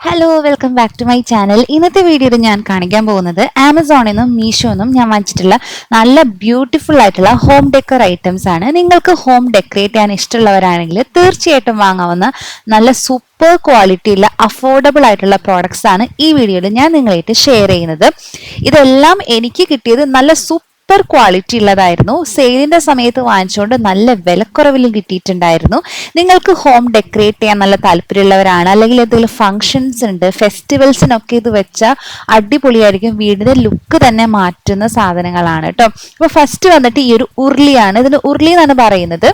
Hello welcome back to my channel ഇന്നത്തെ വീഡിയോയിൽ ഞാൻ കാണിക്കാൻ പോകുന്നത് ആമസോണിൽ നിന്നും മീഷോ നിന്നും ഞാൻ വാങ്ങിച്ചിട്ടുള്ള നല്ല ബ്യൂട്ടിഫുൾ ആയിട്ടുള്ള ഹോം ഡെക്കർ ഐറ്റംസ് ആണ്. നിങ്ങൾക്ക് ഹോം ഡെക്കറേറ്റ് ചെയ്യാൻ ഇഷ്ടമുള്ളവരാണെങ്കിൽ തീർച്ചയായിട്ടും വാങ്ങാവുന്ന നല്ല സൂപ്പർ ക്വാളിറ്റി ഉള്ള അഫോർഡബിൾ ആയിട്ടുള്ള പ്രോഡക്ട്സ് ആണ് ഈ വീഡിയോയിൽ ഞാൻ നിങ്ങളായിട്ട് ഷെയർ ചെയ്യുന്നത്. ഇതെല്ലാം എനിക്ക് കിട്ടിയത് നല്ല സൂപ്പർ സൂപ്പർ ക്വാളിറ്റി ഉള്ളതായിരുന്നു. സെയിലിന്റെ സമയത്ത് വാങ്ങിച്ചുകൊണ്ട് നല്ല വിലക്കുറവിലും കിട്ടിയിട്ടുണ്ടായിരുന്നു. നിങ്ങൾക്ക് ഹോം ഡെക്കറേറ്റ് ചെയ്യാൻ നല്ല താല്പര്യമുള്ളവരാണ്. അല്ലെങ്കിൽ എന്തെങ്കിലും ഫംഗ്ഷൻസ് ഉണ്ട് ഫെസ്റ്റിവൽസിനൊക്കെ ഇത് വെച്ച അടിപൊളിയായിരിക്കും. വീടിന്റെ ലുക്ക് തന്നെ മാറ്റുന്ന സാധനങ്ങളാണ് കേട്ടോ. അപ്പൊ ഫസ്റ്റ് വന്നിട്ട് ഈ ഒരു ഉരുളിയാണ്. ഇതിന് ഉരുളി എന്നാണ് പറയുന്നത്.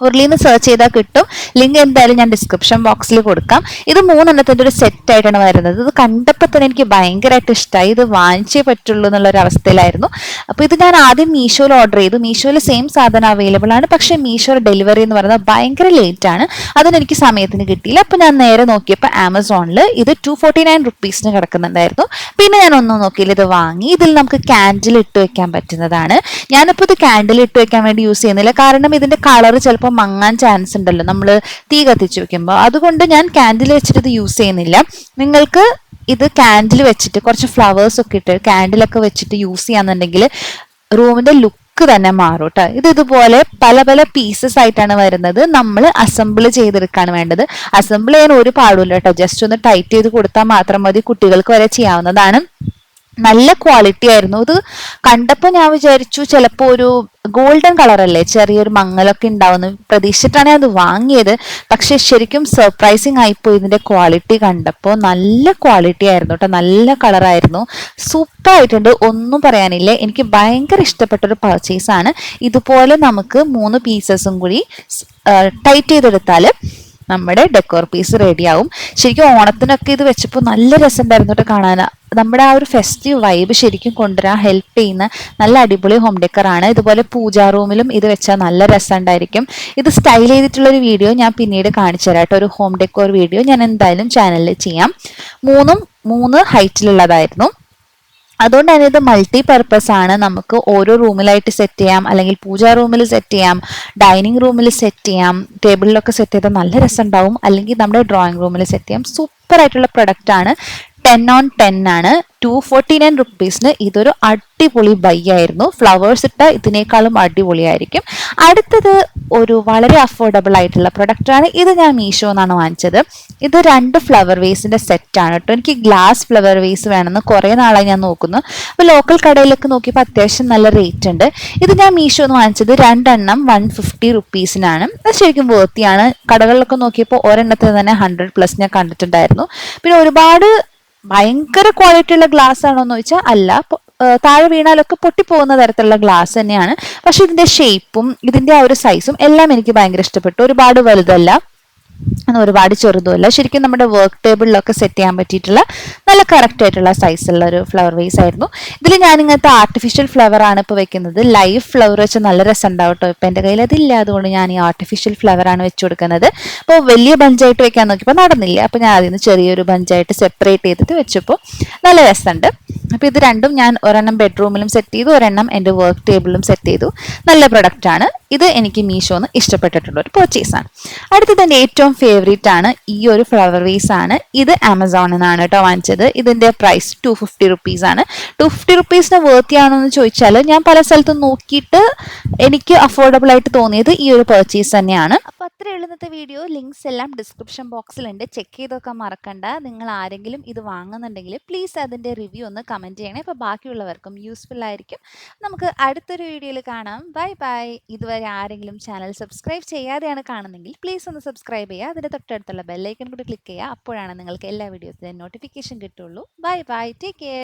ഉരുളിന്ന് സെർച്ച് ചെയ്താൽ കിട്ടും. ലിങ്ക് എന്തായാലും ഞാൻ ഡിസ്ക്രിപ്ഷൻ ബോക്സിൽ കൊടുക്കാം. ഇത് മൂന്നെണ്ണത്തിന്റെ ഒരു സെറ്റ് ആയിട്ടാണ് വരുന്നത്. ഇത് കണ്ടപ്പോൾ തന്നെ എനിക്ക് ഭയങ്കരമായിട്ട് ഇഷ്ടമായി ഇത് വാങ്ങിച്ചേ പറ്റുള്ളൂ എന്നുള്ള ഒരു അവസ്ഥയിലായിരുന്നു. അപ്പോൾ ഇത് ഞാൻ ആദ്യം മീഷോയിൽ ഓർഡർ ചെയ്തു. മീഷോയിൽ സെയിം സാധനം അവൈലബിൾ ആണ്. പക്ഷേ മീഷോ ഡെലിവറി എന്ന് പറയുന്നത് ഭയങ്കര ലേറ്റ് ആണ്. അതിനെനിക്ക് സമയത്തിന് കിട്ടിയില്ല. അപ്പോൾ ഞാൻ നേരെ നോക്കിയപ്പോൾ ആമസോണിൽ ഇത് ടു ഫോർട്ടി നയൻ റുപ്പീസിന് കിടക്കുന്നുണ്ടായിരുന്നു. പിന്നെ ഞാൻ ഒന്നും നോക്കിയില്ല. ഇത് വാങ്ങി. ഇതിൽ നമുക്ക് ക്യാൻഡിൽ ഇട്ട് വെക്കാൻ പറ്റുന്നതാണ്. ഞാനിപ്പോൾ ഇത് ക്യാൻഡിൽ ഇട്ട് വെക്കാൻ വേണ്ടി യൂസ് ചെയ്യുന്നില്ല. കാരണം ഇതിന്റെ കളർ ചിലപ്പോൾ ചിലപ്പോൾ മങ്ങാൻ ചാൻസ് ഉണ്ടല്ലോ. നമ്മൾ തീ കത്തിച്ച് വെക്കുമ്പോൾ അതുകൊണ്ട് ഞാൻ കാൻഡിൽ വെച്ചിട്ട് ഇത് യൂസ് ചെയ്യുന്നില്ല. നിങ്ങൾക്ക് ഇത് കാൻഡിൽ വെച്ചിട്ട് കുറച്ച് ഫ്ലവേഴ്സ് ഒക്കെ ഇട്ട് കാൻഡിലൊക്കെ വെച്ചിട്ട് യൂസ് ചെയ്യാന്നുണ്ടെങ്കിൽ റൂമിന്റെ ലുക്ക് തന്നെ മാറും കേട്ടോ ഇത് ഇതുപോലെ പല പല പീസസ് ആയിട്ടാണ് വരുന്നത്. നമ്മൾ അസംബിൾ ചെയ്തെടുക്കാണ് വേണ്ടത്. അസംബിൾ ചെയ്യാൻ ഒരു പാടില്ല കേട്ടോ ജസ്റ്റ് ഒന്ന് ടൈറ്റ് ചെയ്ത് കൊടുത്താൽ മാത്രം മതി കുട്ടികൾക്ക് വരെ ചെയ്യാവുന്നതാണ്. നല്ല ക്വാളിറ്റി ആയിരുന്നു. ഇത് കണ്ടപ്പോൾ ഞാൻ വിചാരിച്ചു ചിലപ്പോൾ ഒരു ഗോൾഡൻ കളർ അല്ലേ ചെറിയൊരു മങ്ങലൊക്കെ ഉണ്ടാവുന്നു പ്രതീക്ഷിച്ചിട്ടാണ് അത് വാങ്ങിയത്. പക്ഷെ ശരിക്കും സർപ്രൈസിങ് ആയിപ്പോയി ഇതിന്റെ ക്വാളിറ്റി കണ്ടപ്പോൾ. നല്ല ക്വാളിറ്റി ആയിരുന്നു കേട്ടോ. നല്ല കളറായിരുന്നു. സൂപ്പർ ആയിട്ടുണ്ട്. ഒന്നും പറയാനില്ല. എനിക്ക് ഭയങ്കര ഇഷ്ടപ്പെട്ട ഒരു പർച്ചേസ് ആണ്. ഇതുപോലെ നമുക്ക് മൂന്ന് പീസസും കൂടി ടൈറ്റ് ചെയ്തെടുത്താൽ നമ്മുടെ ഡെക്കോർ പീസ് റെഡിയാവും ശരിക്കും ഓണത്തിനൊക്കെ ഇത് വെച്ചപ്പോൾ നല്ല രസമുണ്ടായിരുന്നു കേട്ടോ കാണാൻ നമ്മുടെ ആ ഒരു ഫെസ്റ്റീവ് വൈബ് ശരിക്കും കൊണ്ടുവരാൻ ഹെൽപ്പ് ചെയ്യുന്ന നല്ല അടിപൊളി ഹോം ഡെക്കർ ആണ്. ഇതുപോലെ പൂജാ റൂമിലും ഇത് വെച്ചാൽ നല്ല രസമുണ്ടായിരിക്കും. ഇത് സ്റ്റൈൽ ചെയ്തിട്ടുള്ള ഒരു വീഡിയോ ഞാൻ പിന്നീട് കാണിച്ചു തരാം ഒരു ഹോം ഡെക്കോർ വീഡിയോ ഞാൻ എന്തായാലും ചാനലിൽ ചെയ്യാം. മൂന്നും മൂന്ന് ഹൈറ്റിലുള്ളതായിരുന്നു അതുകൊണ്ട് തന്നെ ഇത് മൾട്ടി പർപ്പസ് ആണ്. നമുക്ക് ഓരോ റൂമിലായിട്ട് സെറ്റ് ചെയ്യാം. അല്ലെങ്കിൽ പൂജാ റൂമിൽ സെറ്റ് ചെയ്യാം. ഡൈനിങ് റൂമിൽ സെറ്റ് ചെയ്യാം. ടേബിളിലൊക്കെ സെറ്റ് ചെയ്താൽ നല്ല രസം ഉണ്ടാവും അല്ലെങ്കിൽ നമ്മുടെ ഡ്രോയിങ് റൂമിൽ സെറ്റ് ചെയ്യാം. സൂപ്പർ ആയിട്ടുള്ള പ്രൊഡക്റ്റ് ആണ് ടെൻ ഓൺ ടെൻ ആണ്. ടു ഫോർട്ടി നയൻ റുപ്പീസിന് ഇതൊരു അടിപൊളി ബൈ ആയിരുന്നു. ഫ്ലവേഴ്സ് ഇട്ട ഇതിനേക്കാളും അടിപൊളിയായിരിക്കും അടുത്തത് ഒരു വളരെ അഫോർഡബിൾ ആയിട്ടുള്ള പ്രൊഡക്റ്റ് ആണ്. ഇത് ഞാൻ മീഷോ എന്നാണ് വാങ്ങിച്ചത്. ഇത് രണ്ട് ഫ്ലവർ വേസിന്റെ സെറ്റ് ആണ് കേട്ടോ. എനിക്ക് ഗ്ലാസ് ഫ്ലവർ വേസ് വേണമെന്ന് കുറേ നാളായി ഞാൻ നോക്കുന്നു. അപ്പോൾ ലോക്കൽ കടയിലൊക്കെ നോക്കിയപ്പോൾ അത്യാവശ്യം നല്ല റേറ്റ് ഉണ്ട്. ഇത് ഞാൻ മീഷോ എന്ന് വാങ്ങിച്ചത്. രണ്ടെണ്ണം വൺ ഫിഫ്റ്റി റുപ്പീസിനാണ് അത് ശരിക്കും വേർത്തിയാണ് കടകളിലൊക്കെ നോക്കിയപ്പോൾ ഒരെണ്ണത്തിന് തന്നെ ഹൺഡ്രഡ് പ്ലസ് ഞാൻ കണ്ടിട്ടുണ്ടായിരുന്നു. പിന്നെ ഒരുപാട് ഭയങ്കര ക്വാളിറ്റി ഉള്ള ഗ്ലാസ് ആണോന്ന് ചോദിച്ചാൽ അല്ല. താഴെ വീണാലൊക്കെ പൊട്ടിപ്പോകുന്ന തരത്തിലുള്ള ഗ്ലാസ് തന്നെയാണ്. പക്ഷെ ഇതിന്റെ ഷേപ്പും ഇതിന്റെ ആ ഒരു സൈസും എല്ലാം എനിക്ക് ഭയങ്കര ഇഷ്ടപ്പെട്ടു. ഒരുപാട് വലുതല്ല. ഒരുപാട് ചെറുതുമല്ല. ശരിക്കും നമ്മുടെ വർക്ക് ടേബിളിലൊക്കെ സെറ്റ് ചെയ്യാൻ പറ്റിയിട്ടുള്ള നല്ല കറക്റ്റ് ആയിട്ടുള്ള സൈസുള്ള ഒരു ഫ്ലവർ വേസ് ആയിരുന്നു. ഇതിൽ ഞാൻ ഇങ്ങനത്തെ ആർട്ടിഫിഷ്യൽ ഫ്ലവർ ആണ് ഇപ്പോൾ വെക്കുന്നത്. ലൈവ് ഫ്ലവർ വെച്ച് നല്ല രസം ഉണ്ടാവും കേട്ടോ. ഇപ്പം എന്റെ കയ്യിൽ അതില്ല. അതുകൊണ്ട് ഞാൻ ഈ ആർട്ടിഫിഷ്യൽ ഫ്ലവർ ആണ് വെച്ച് കൊടുക്കുന്നത്. അപ്പോൾ വലിയ ബഞ്ചായിട്ട് വെക്കാൻ നോക്കിയപ്പോൾ നടന്നില്ല. അപ്പോൾ ഞാൻ അതിൽ നിന്ന് ചെറിയൊരു ബഞ്ചായിട്ട് സെപ്പറേറ്റ് ചെയ്തിട്ട് വെച്ചപ്പോൾ നല്ല രസമുണ്ട്. അപ്പോൾ ഇത് രണ്ടും ഞാൻ ഒരെണ്ണം ബെഡ്റൂമിലും സെറ്റ് ചെയ്തു. ഒരെണ്ണം എന്റെ വർക്ക് ടേബിളിലും സെറ്റ് ചെയ്തു. നല്ല പ്രൊഡക്റ്റ് ആണ്. ഇത് എനിക്ക് മീഷോന്ന് ഇഷ്ടപ്പെട്ടിട്ടുള്ള ഒരു പർച്ചേസ് ആണ്. അടുത്തത് എന്റെ ഏറ്റവും ഫേവറേറ്റ് ആണ് ഈ ഒരു ഫ്ലവർ വേസ് ആണ്. ഇത് ആമസോണിൽ നിന്നാണ് കേട്ടോ വാങ്ങിച്ചത്. ഇതിന്റെ പ്രൈസ് ടു ഫിഫ്റ്റി റുപ്പീസ് ആണ്. ടു ഫിഫ്റ്റി റുപ്പീസിന് വേർത്തി ആണോ എന്ന് ചോദിച്ചാൽ ഞാൻ പല സ്ഥലത്തും നോക്കിയിട്ട് എനിക്ക് അഫോർഡബിൾ ആയിട്ട് തോന്നിയത് ഈ ഒരു പർച്ചേസ് തന്നെയാണ്. അത്ര എഴുന്നത്തെ വീഡിയോ ലിങ്ക്സ് എല്ലാം ഡിസ്ക്രിപ്ഷൻ ബോക്സിലുണ്ട് ചെക്ക് ചെയ്തൊക്കെ മറക്കണ്ട. നിങ്ങൾ ആരെങ്കിലും ഇത് വാങ്ങുന്നുണ്ടെങ്കിൽ പ്ലീസ് അതിന്റെ റിവ്യൂ ഒന്ന് കമന്റ് ചെയ്യണേ. അപ്പോൾ ബാക്കിയുള്ളവർക്കും യൂസ്ഫുൾ ആയിരിക്കും. നമുക്ക് അടുത്തൊരു വീഡിയോയിൽ കാണാം. ബൈ ബൈ ഇതുവരെ ആരെങ്കിലും ചാനൽ സബ്സ്ക്രൈബ് ചെയ്യാതെയാണ് കാണുന്നെങ്കിൽ പ്ലീസ് ഒന്ന് സബ്സ്ക്രൈബ് ചെയ്യുക. അതിന്റെ തൊട്ടടുത്തുള്ള ബെല്ലൈക്കൺ കൂടി ക്ലിക്ക് ചെയ്യുക. അപ്പോഴാണ് നിങ്ങൾക്ക് എല്ലാ വീഡിയോസിന്റെയും നോട്ടിഫിക്കേഷൻ കിട്ടുള്ളൂ ബൈ ബൈ ടേക്ക് കെയർ